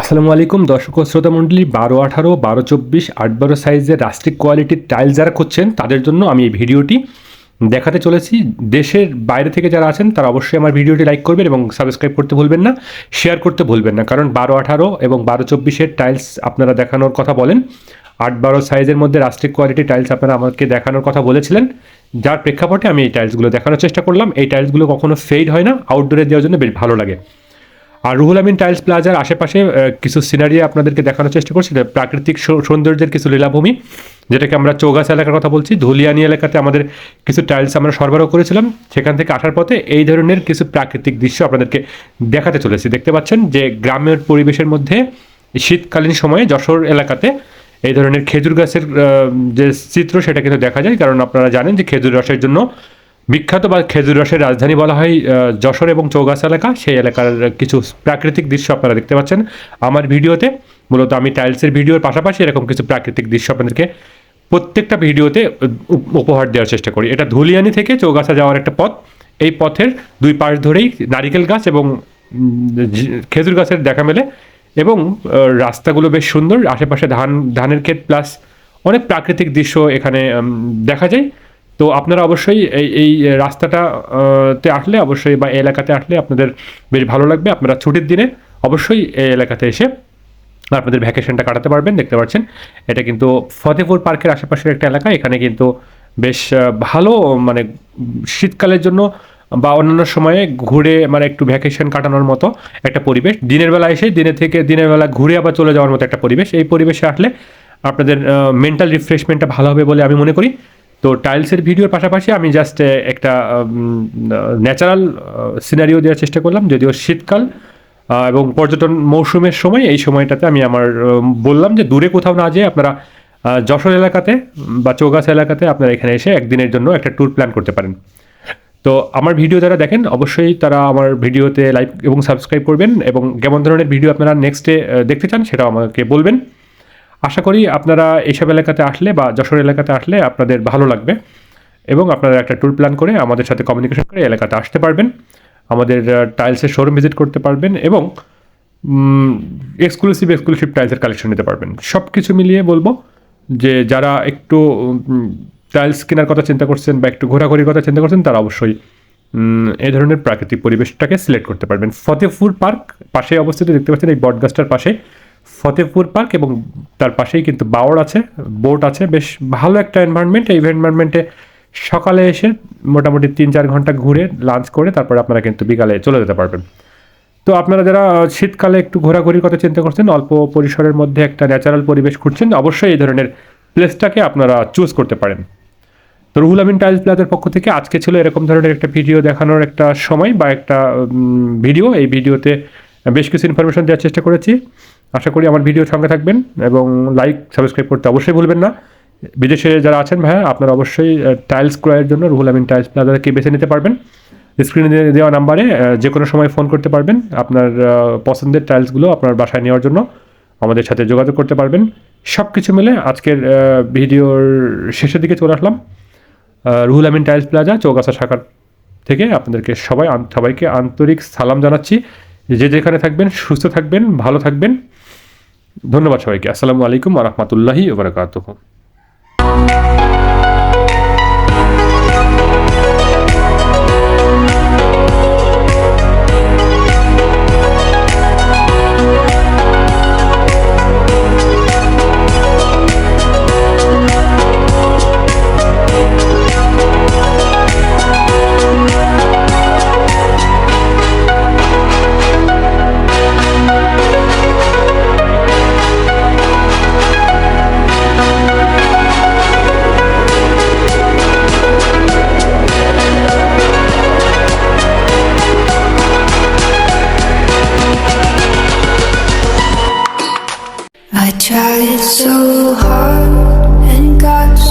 আসসালামু আলাইকুম, দর্শক শ্রোতা মণ্ডলী, বারো আঠারো, বারো চব্বিশ, আট বারো সাইজের রাষ্ট্রিক কোয়ালিটির টাইলস যারা করছেন তাদের জন্য আমি এই ভিডিওটি দেখাতে চলেছি। দেশের বাইরে থেকে যারা আছেন, তারা অবশ্যই আমার ভিডিওটি লাইক করবেন এবং সাবস্ক্রাইব করতে ভুলবেন না, শেয়ার করতে ভুলবেন না। কারণ বারো আঠারো এবং বারো চব্বিশের টাইলস আপনারা দেখানোর কথা বলেন, আট বারো সাইজের মধ্যে রাষ্ট্রিক কোয়ালিটির টাইলস আপনারা আমাকে দেখানোর কথা বলেছিলেন, যার প্রেক্ষাপটে আমি এই টাইলসগুলো দেখানোর চেষ্টা করলাম। এই টাইলসগুলো কখনো ফেড হয় না আউটডোরে দেওয়ার জন্য বেশ ভালো লাগে। আর রুহুল আমিন টাইলস প্লাজার আশেপাশে কিছু সিনারি আপনাদেরকে দেখানোর চেষ্টা করছি। প্রাকৃতিক সৌন্দর্যের কিছু লীলাভূমি, যেটাকে আমরা চৌগাছ এলাকার কথা বলছি। ধুলিয়ানি এলাকাতে আমাদের কিছু টাইলস আমরা সরবরাহ করেছিলাম। সেখান থেকে আসার পথে এই ধরনের কিছু প্রাকৃতিক দৃশ্য আপনাদেরকে দেখাতে চলেছি। দেখতে পাচ্ছেন যে গ্রামের পরিবেশের মধ্যে শীতকালীন সময়ে যশোর এলাকাতে এই ধরনের খেজুর গাছের যে চিত্র সেটা কিন্তু দেখা যায়। কারণ আপনারা জানেন যে খেজুর রসের জন্য বিখ্যাত বা খেজুর রসের রাজধানী বলা হয় যশোর এবং চৌগাছ এলাকা। সেই এলাকার কিছু প্রাকৃতিক দৃশ্য আপনারা দেখতে পাচ্ছেন। আমার ভিডিওতে মূলত আমি টাইলসের ভিডিওর পাশাপাশি এরকম কিছু প্রাকৃতিক দৃশ্য আপনাদেরকে প্রত্যেকটা ভিডিওতে উপ- উপহার দেওয়ার চেষ্টা করি। এটা ধুলিয়ানি থেকে চৌগাছা যাওয়ার একটা পথ। এই পথের দুই পাশ ধরেই নারিকেল গাছ এবং খেজুর গাছের দেখা মেলে এবং রাস্তাগুলো বেশ সুন্দর। আশেপাশে ধান, ধানের ক্ষেত প্লাস অনেক প্রাকৃতিক দৃশ্য এখানে দেখা যায়। তো আপনারা অবশ্যই এই এই রাস্তাটা তে আসলে অবশ্যই বা এলাকাতে আসলে আপনাদের বেশ ভালো লাগবে। আপনারা ছুটির দিনে অবশ্যই এই এলাকাতে এসে আপনাদের ভ্যাকেশনটা কাটাতে পারবেন। দেখতে পাচ্ছেন, এটা কিন্তু ফতেপুর পার্কের আশেপাশের একটা এলাকা। এখানে কিন্তু বেশ ভালো মানে শীতকালের জন্য বা অন্যান্য সময়ে ঘুরে মানে একটু ভ্যাকেশন কাটানোর মতো একটা পরিবেশ। দিনের বেলা এসে দিনের থেকে দিনের বেলা ঘুরে আবার চলে যাওয়ার মতো একটা পরিবেশ। এই পরিবেশে আসলে আপনাদের মেন্টাল রিফ্রেশমেন্টটা ভালো হবে বলে আমি মনে করি। তো টাইলসের ভিডিওর পাশাপাশি আমি জাস্ট একটা ন্যাচারাল সিনারিও দেওয়ার চেষ্টা করলাম, যদিও শীতকাল এবং পর্যটন মৌসুমের সময়, এই সময়টাতে আমি আমার বললাম যে দূরে কোথাও না যেয়ে আপনারা যশোর এলাকাতে বা চৌগাছা এলাকাতে আপনারা এখানে এসে একদিনের জন্য একটা ট্যুর প্ল্যান করতে পারেন। তো আমার ভিডিও যারা দেখেন, অবশ্যই তারা আমার ভিডিওতে লাইক এবং সাবস্ক্রাইব করবেন এবং কেমন ধরনের ভিডিও আপনারা নেক্সটে দেখতে চান সেটাও আমাকে বলবেন। আশা করি আপনারা এইসব এলাকাতে আসলে বা যশোর এলাকাতে আসলে আপনাদের ভালো লাগবে এবং আপনারা একটা ট্যুর প্ল্যান করে আমাদের সাথে কমিউনিকেশন করে এলাকাতে আসতে পারবেন, আমাদের টাইলসের শোরুম ভিজিট করতে পারবেন এবং এক্সক্লুসিভ এক্সক্লুসিভ টাইলসের কালেকশন নিতে পারবেন। সব কিছু মিলিয়ে বলব যে যারা একটু টাইলস কেনার কথা চিন্তা করছেন বা একটু ঘোরাঘুরির কথা চিন্তা করছেন, তারা অবশ্যই এই ধরনের প্রাকৃতিক পরিবেশটাকে সিলেক্ট করতে পারবেন। ফতেপুর পার্ক পাশে অবস্থিত, দেখতে পাচ্ছেন এই বটগাছটার পাশে। ফতেপুর পার্ক এবং তার পাশেই কিন্তু বাওড় আছে, বোট আছে। বেশ ভালো একটা এনভায়রনমেন্ট এই এনভায়রনমেন্টে সকালে এসে মোটামুটি তিন চার ঘণ্টা ঘুরে লাঞ্চ করে তারপরে আপনারা কিন্তু বিকালে চলে যেতে পারবেন। তো আপনারা যারা শীতকালে একটু ঘোরাঘুরির কথা চিন্তা করছেন, অল্প পরিসরের মধ্যে একটা ন্যাচারাল পরিবেশ খুঁজছেন, অবশ্যই এই ধরনের প্লেসটাকে আপনারা চুজ করতে পারেন। তো রুহুল আমিন টাইলস প্লাজার পক্ষ থেকে আজকে ছিল এরকম ধরনের একটা ভিডিও দেখানোর একটা সময় বা একটা ভিডিও এই ভিডিওতে বেশ কিছু ইনফরমেশন দেওয়ার চেষ্টা করেছি। আশা করি আমার ভিডিওর সঙ্গে থাকবেন এবং লাইক সাবস্ক্রাইব করতে অবশ্যই ভুলবেন না। বিদেশে যারা আছেন ভাইয়া, আপনারা অবশ্যই টাইলস ক্রয়ের জন্য রুহুল আমিন টাইলস প্লাজাকে বেছে নিতে পারবেন। স্ক্রিনে দেওয়া নাম্বারে যে কোনো সময় ফোন করতে পারবেন। আপনার পছন্দের টাইলসগুলো আপনার বাসায় নেওয়ার জন্য আমাদের সাথে যোগাযোগ করতে পারবেন। সব কিছু মিলে আজকের ভিডিওর শেষের দিকে চলে আসলাম। রুহুল আমিন টাইলস প্লাজা চৌগাছা শাখার থেকে আপনাদেরকে সবাই সবাইকে আন্তরিক সালাম জানাচ্ছি। যে যেখানে থাকবেন, সুস্থ থাকবেন, ভালো থাকবেন। ধন্যবাদ সবাইকে। আসসালামু আলাইকুম রহমতুল্লাহি ওবরাকাতুহ tried so hard and got.